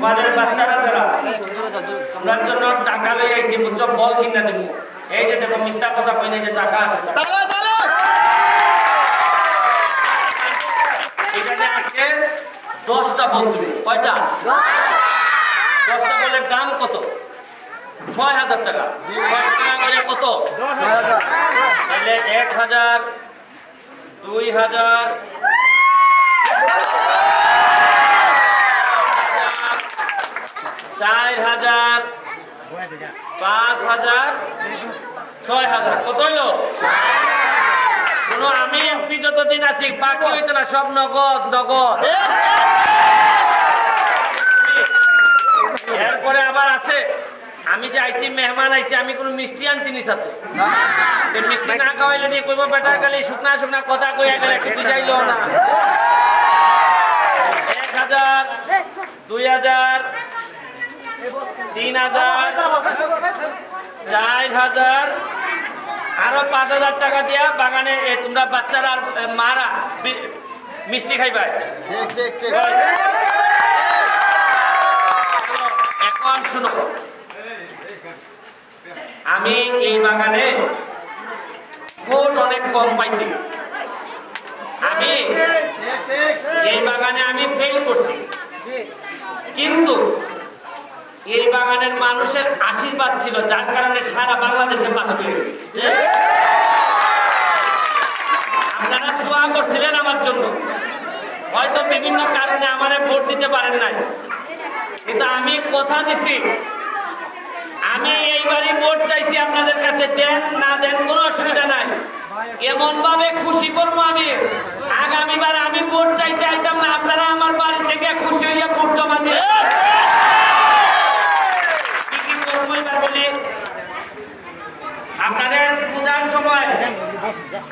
তোমাদের বাচ্চারা যারা তোমরার জন্য টাকা লই আইছি, বুঝছ? বল কিনা দেবো। এই যে দেখো, মিথ্যা কথা কই যে টাকা আছে। দশটা বল তুমি কয়টা? দশটা বলের দাম কত? ছয় হাজার টাকা। ছয় টাকা করে কত? তাহলে এক হাজার, দুই হাজার চার হাজার পাঁচ হাজার ছয় হাজার। কত আমি এমপি যতদিন আছি বাকি হইতো না, সব নগদ নগদ। এরপরে আবার আছে, আমি যে আইছি, মেহমান আইছি, আমি কোনো মিষ্টি আনছি নি সাথে। মিষ্টি না খাওয়াইলে দিয়ে কইব, বেটা গেলে শুকনা শুকনা কথা কইয়া গেলে একটু বুঝাইলো না। এক হাজার, দুই হাজার তিন হাজার চার হাজার আরও পাঁচ হাজার টাকা দিয়া বাগানে তোমরা বাচ্চারা আর মারা মিষ্টি খাইবাই এখন শুনো। আমি এই বাগানে ভোট অনেক কম পাইছি। আমি এই বাগানে আমি ফেল করছি। কিন্তু এই বাগানের মানুষের আশীর্বাদ ছিল, যার কারণে সারা বাংলাদেশে পাশ করে গেছে। আপনারা দোয়া করছিলেন আমার জন্য। হয়তো বিভিন্ন কারণে আমারে ভোট দিতে পারেন নাই। কিন্তু আমি কথা দিছি। আমি এইবারই ভোট চাইছি আপনাদের কাছে। দেন, না দেন, কোনো অসুবিধা নাই। এমন ভাবে খুশি করব আমি। আগামীবার আমি ভোট চাইতে আইতাম না, আপনারা আমার বাড়ি থেকে খুশি হইয়া ভোট জমা দিয়ে কি কি করব এবার বলি আপনাদের সময়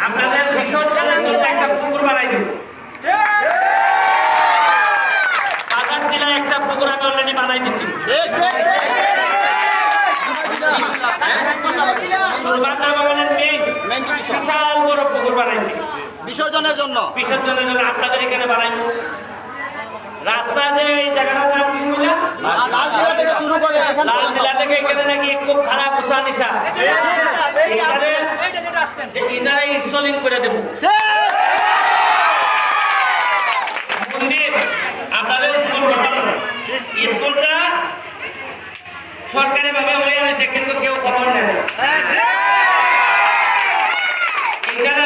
আপনাদের বিসর্জনের জন্য একটা পুকুর বানাই দিব। বাজার জেলায় একটা পুকুর আমি অলরেডি বানাই দিছি। সুরবান্দা ভবনের মেইন। বিশাল বড় পুকুর বানাইছি। বিসর্জনের জন্য। বিসর্জনের জন্য আপনাদের এখানে বানাইবো। রাস্তা যে এই জায়গাটার নাম কি বললেন? লালদিয়া থেকে শুরু করে এখান লাল জেলা থেকে এখানে নাকি খুব খারাপ উষা নিশা এখানে এটারে ইনস্টলিং করে দেবো। স্কুলটা সরকারি ভাবে হয়ে রয়েছে, কিন্তু কেউ খবর নেয় না।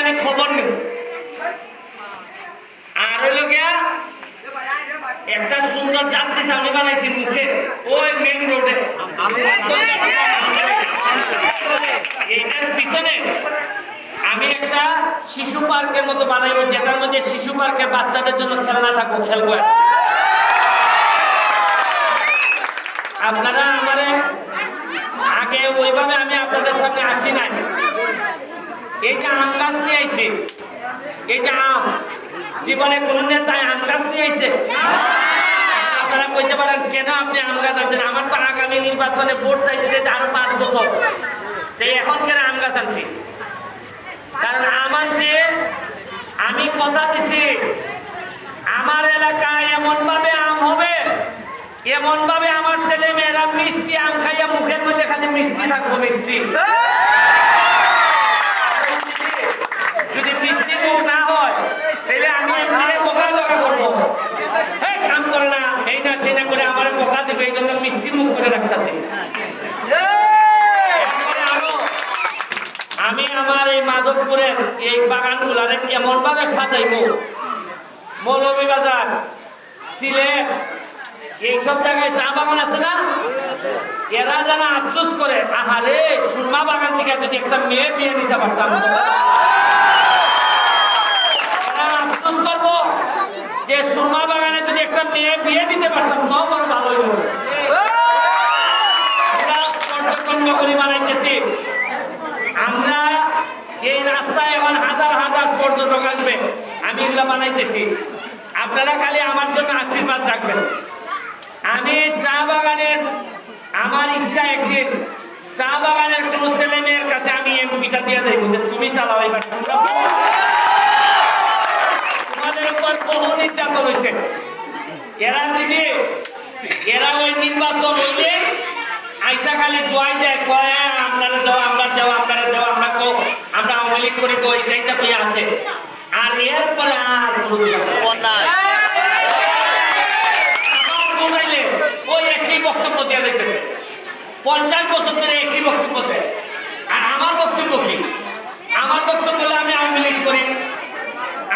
আমি খবর নেব। আর একটা সুন্দর যাত্রী সামনে বানাইছি মুখে, ওই মেন রোডে এইটার পিছনে আমি একটা শিশু পার্কের মতো বানাইবো, যেটার মধ্যে শিশু পার্কে বাচ্চাদের জন্য খেলনা থাকব, খেলব আপনারা আমারে আগে ওইভাবে আমি আপনাদের সামনে আসি নাই। এই যে আম গাছ নিয়ে আইছে, এই যে আম, জীবনে কোন নেতায় আম গাছ নিয়ে আইছে? আপনারা বলতে পারেন, কেন আপনি আম গাছ আনছেন? আমার তো আগামী নির্বাচনে ভোট চাইতে যেতে আরও পাঁচ বছর। এখন কেন আম গাছ আনছি? কারণ আমার যে আমি কথা দিছি, আমার এলাকায় এমন ভাবে আম হবে এমন ভাবে আমার ছেলে মেয়েরা মিষ্টি আম খাইয়া মুখের মধ্যে খালি মিষ্টি থাকব, মিষ্টি। যদি মিষ্টি মুখ না হয়, তাহলে আমি এমনি বোকা জোগা করব। এই কাম করে না, এই না না করে আমার বোকা দিবে, এই জন্য মিষ্টি মুখ করে রাখতেছি আমি আমার এই বাগানগুলারে এমন ভাবে সাজাইবো? মৌলভীবাজার সিলেট এইসব জায়গায় চা বাগান আছে না? এরা যেন আফসোস করে, আহারে, সুরমা বাগান থেকে যদি একটা মেয়ে বিয়ে নিতে পারতাম। আফসোস করব যে সুরমা বাগানে যদি একটা মেয়ে বিয়ে দিতে পারতাম তাও বড় ভালোই হতো আমরা পর্যটন নগরী বানাইতেছি আমরা এই রাস্তায় এখন হাজার হাজার পর্যটক আসবে আমি এগুলো বানাইতেছি। আপনারা খালি আমার জন্য আশীর্বাদ রাখবেন। আমি চা বাগানের, আমার ইচ্ছা একদিন, চা বাগানের কোন ছেলে মেয়ের কাছে আমি এমপিটা দিয়ে যাইব যে তুমি চালাও এবার তোমাদের উপর বহু নির্যাতন হয়েছে এরা যদি, এরা ওই নির্বাচন হইলে আইসা খালি দোয়াই দেয়, কয়, আপনারা দেও, আমরা দেও, আপনারা দেও, আমরা কো, আমরা আওয়ামী লীগ করে কই এইটা পেয়ে আসে? এরপরে আর ওই একই বক্তব্য দেওয়া যাইতেছে। পঞ্চাশ বছর ধরে একই বক্তব্য দেয়। আর আমার বক্তব্য কি? আমার বক্তব্য হলো আমি আওয়ামী লীগ করি।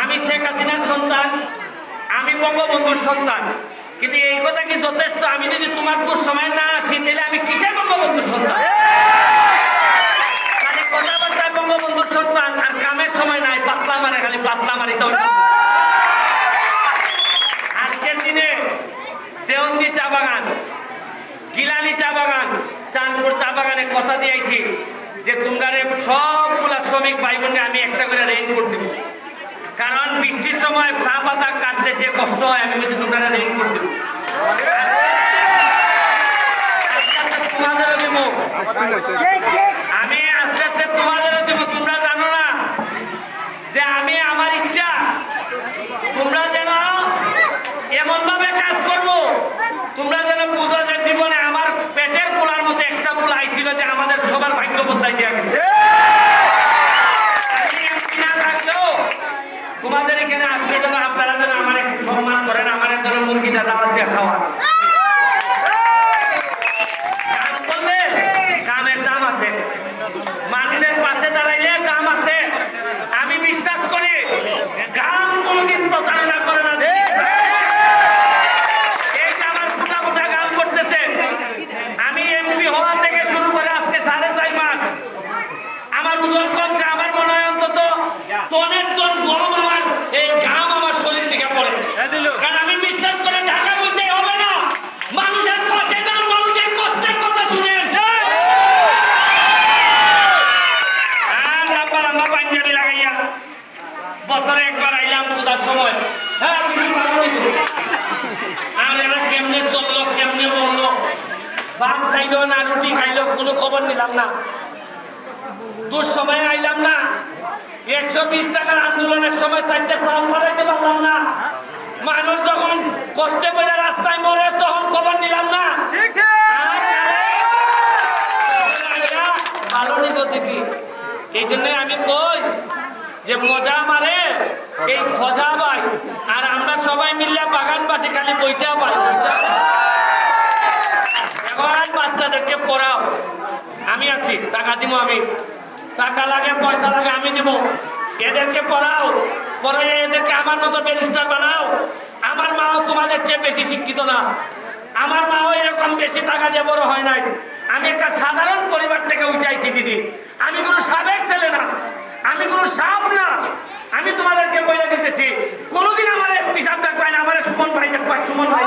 আমি শেখ হাসিনার সন্তান আমি বঙ্গবন্ধুর সন্তান। কিন্তু এই কথা কি যথেষ্ট? আমি যদি তোমার দুঃসময় না আসি তাহলে আমি কিসের বঙ্গবন্ধুর সন্তান? বঙ্গবন্ধুর সন্তান আর কামের সময় নাই, পাতলা মারে, খালি পাতলা মারি তো। আজকের দিনে দেওন্দি চা বাগান, গিলানি চা বাগান, চাঁদপুর চা বাগানে কথা দিয়েছি যে তোমরা সবগুলা শ্রমিক ভাই বোনে আমি একটা করে রেইনকোট দিব। কারণ বৃষ্টির সময় চা পাতা কাটতে যে কষ্ট হয়, আমি বলছি তোমরা রেইনকোট দিব। আস্তে আস্তে তোমাদেরও দিব আমি আস্তে আস্তে তোমাদেরও দিব তোমরা জানো না যে আমি আমার ইচ্ছা তোমরা যেন এমন ভাবে কাজ করব। তোমরা যেন বুঝো যে জীবনে আমার পেটের পোলার মধ্যে একটা পোলা আইছিল যে আমাদের সবার ভাগ্য বদলাই দেওয়া গেছে আমি এমপি না থাকলেও তোমাদের এখানে আসতে যেন আপনারা যেন আমার একটু সম্মান করেন আমার যেন মুরগিটা দাওয়াত দিয়ে খাওয়ান কাম করলে কামের দাম আছে মানুষের পাশে দাঁড়াইলে দাম আছে আমি বিশ্বাস করি গাম কোনদিন প্রতারণা করে না এই যে আমার ফুটা ফুটা গাম করতেছে আমি এমপি হওয়া থেকে শুরু করে আজকে সাড়ে চার মাস আমার ওজন কমছে আমার মনে হয় অন্তত টনের টন গরম আমার এই ঘাম আমার শরীর থেকে পড়ে কারণ আমি বিশ্বাস করে ঢাকা বলছে হবে না মানুষের পাশে যান মানুষের কষ্টের কথা শুনেন আর লাম্বা লাম্বা পাঞ্জাবি লাগাইয়া বছরে একবার আইলাম পূজার সময় হ্যাঁ কিছু ভালো হইতো। আর এরা কেমনে চলল কেমনে বলল ভাত খাইলো না রুটি খাইলো কোনো খবর নিলাম না দুঃসময়ে আইলাম না একশো বিশ টাকার আন্দোলনের সময় চারটে চাল বাড়াইতে পারলাম না মানুষ যখন কষ্টে করে রাস্তায় মরে তখন খবর নিলাম না ভালো নিব দিদি এই জন্যই আমি কই যে মজা মারে, এই খজা পাই আর আমরা সবাই মিললে বাগানবাসী খালি পাই। বইটা এখন বাচ্চাদেরকে পড়াও। আমি আছি, টাকা দিব আমি। টাকা লাগে, পয়সা লাগে, আমি দিব। এদেরকে পড়াও। পড়াই এদেরকে আমার মতো ব্যারিস্টার বানাও। আমার মাও তোমাদের চেয়ে বেশি শিক্ষিত না। আমার মাও এরকম বেশি টাকা দিয়ে বড় হয় নাই। আমি একটা সাধারণ পরিবার থেকে উঠাইছি, দিদি। আমি কোনো সাবেক ছেলে না। আমি কোনো সাপ না। আমি তোমাদেরকে বলে দিতেছি কোনোদিন আমার পিসাব ডাক পাই না আমার সুমন ভাই ডাক পাই সুমন ভাই।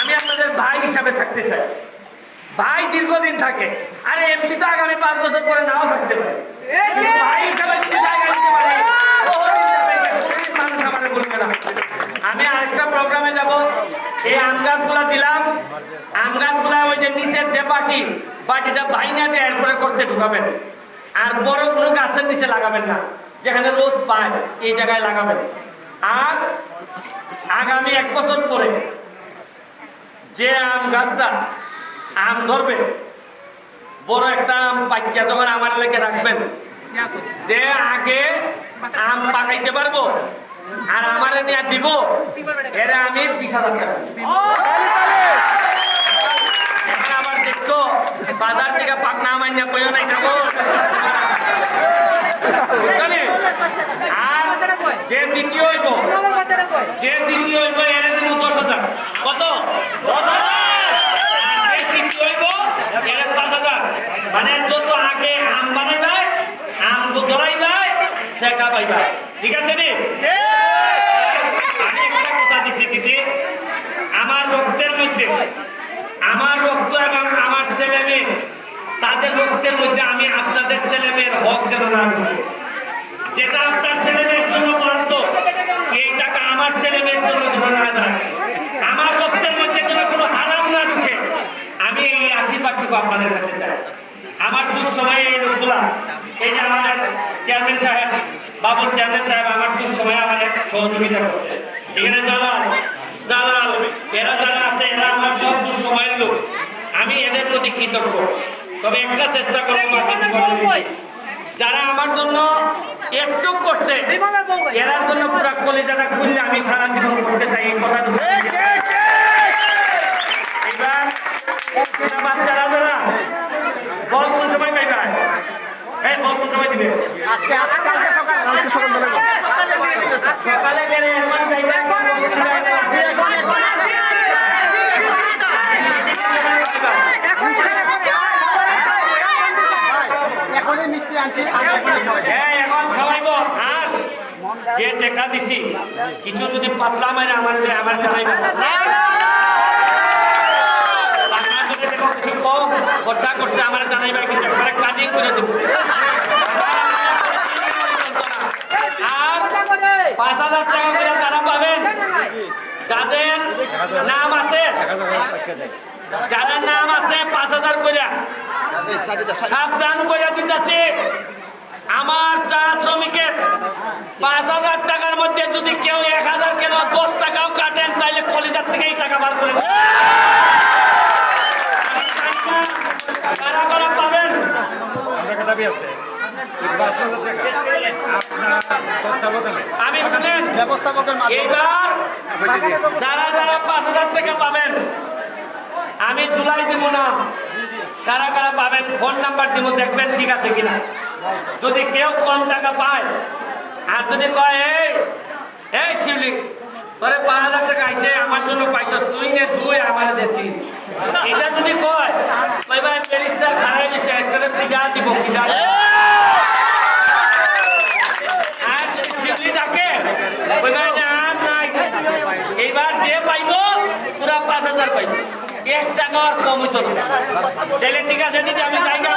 আমি আপনাদের ভাই হিসাবে থাকতে চাই। ভাই দীর্ঘদিন থাকে। আরে এমপি তো আগামী পাঁচ বছর পরে নাও থাকতে পারে। ভাই হিসাবে যদি জায়গা নিতে পারে মানুষ আমারে বলবে না। আমি আরেকটা প্রোগ্রামে যাব। এই আম গাছগুলা দিলাম। আম গাছগুলা ওই যে নিচের যে বাটি, বাটিটা ভাইঙা দিয়ে এরপরে করতে ঢুকাবেন। আর বড় কোনো গাছের নিচে লাগাবেন না, যেখানে রোদ পায়, এই জায়গায় লাগাবেন। আর আগামী এক বছর পরে যে আম গাছটা আম ধরবে বড় একটা আম পাইকা যখন আমার লেগে রাখবেন, যে আগে আম পাকাইতে পারব আর আমারে নিয়ে দিব এরা আমি বিশ হাজার টাকা এখন আবার দেখতো বাজার থেকে পাকনা নিয়ে কইও নাই খাব? আর যে দ্বিতীয় হইব যে দ্বিতীয় হইব এর দিব দশ হাজার। কত? দশ হাজার! যে তৃতীয় হইব এর পাঁচ হাজার। মানে যত আগে আম বানাইবাই আম ধরাইবাই টাকা পাইবাই। ঠিক আছে নি? দিদি আমার রক্তের মধ্যে, আমার রক্ত এবং আমার ছেলে মেয়ে, তাদের রক্তের মধ্যে আমি আপনাদের ছেলে মেয়ের হক যেন না যেটা আপনার ছেলে মেয়ের জন্য বরাদ্দ, এই টাকা আমার ছেলে মেয়ের জন্য যেন না যায়। আমার রক্তের মধ্যে যেন কোনো হারাম না ঢুকে, আমি এই আশীর্বাদটুকু আপনাদের কাছে চাই। আমার দুঃসময়ে এই লোকগুলা, এই যে আমাদের চেয়ারম্যান সাহেব, বাবুল চেয়ারম্যান সাহেব, আমার দুঃসময়ে আমাদের সহযোগিতা করছে। এখানে জানান জালাল, এরা যারা আছে, এরা আমার সব সময়ের লোক। আমি এদের প্রতি কৃতজ্ঞ। তবে একটা চেষ্টা করব যারা আমার জন্য একটু করছে, এরার জন্য পুরো কলেজাটা খুললে আমি সারা জীবন করতে চাই। এই কথাটা এবার বাচ্চারা যারা, বল কোন সময় পাইবা? হ্যাঁ বল কোন সময় দিবে? যে টেকা দিছি, কিছু যদি পাতলা মারে, আমার আমার জানাইব পাতলা করে দেখো কিছু কম খরচা করছে, আমার জানাইবা কিন্তু একবারে কাজই করে দেবো আর পাঁচ হাজার টাকা করে যারা পাবেন যাদের নাম আছে, যাদের নাম আছে পাঁচ হাজার সাইডে। সাবধান করে দিতেছে। আমার চা শ্রমিকের পাঁচ হাজার টাকার মধ্যে যদি কেউ এক হাজার কেন দশ টাকাও কাটেন, তাহলে কলিজার থেকে এই টাকা বার করে কারা কারা পাবেন? আমি শুনেন এইবার যারা যারা পাঁচ হাজার টাকা পাবেন আমি জুলাই দিব না। কারা কারা পাবেন ফোন নাম্বার দিব দেখবেন ঠিক আছে কিনা। যদি কেউ কম টাকা পায় আর যদি কয় এই এই শিউলি তোরে পাঁচ হাজার টাকা আইছে আমার জন্য পাইছস তুই নে দুই আমার দে তিন। এটা যদি কয় কই ভাই প্যারিসটা খারাই দিছে একবারে পিজা দিব পিজা আর যদি শিউলি ডাকে কই ভাই না আর নাই এইবার যে পাইব পুরা পাঁচ হাজার পাইছি এক টাকা আর কম হইতো না। তাহলে ঠিক আছে দিদি আমি জায়গা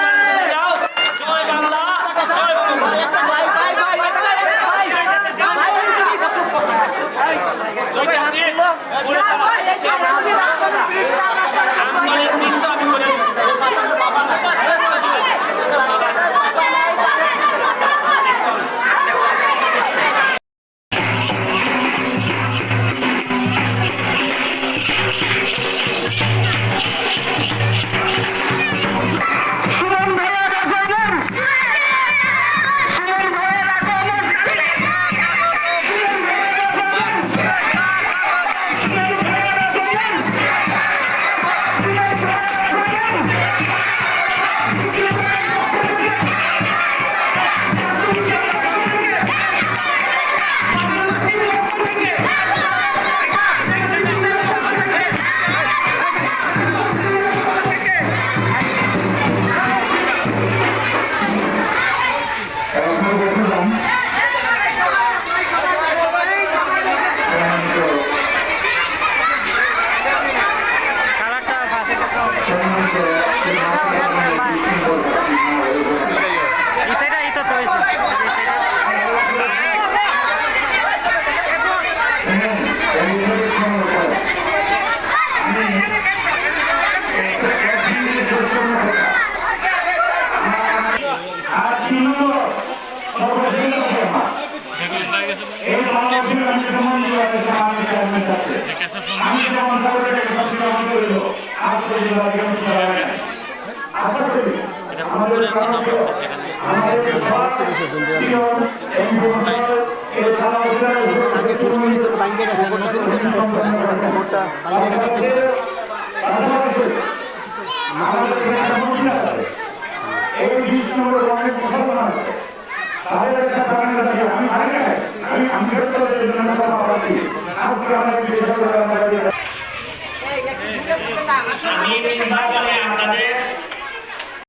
আজকে নতুন করে মোটা ভাঙ্গে গেছে এই বিশ নম্বর অনেক মুসলমান আছে তাদের একটা কারণ আমি জানি না আমি আম্বেদকরের জন্য কথা বলছি আজকে আমাদের বিষয় আমি নির্বাচনে আপনাদের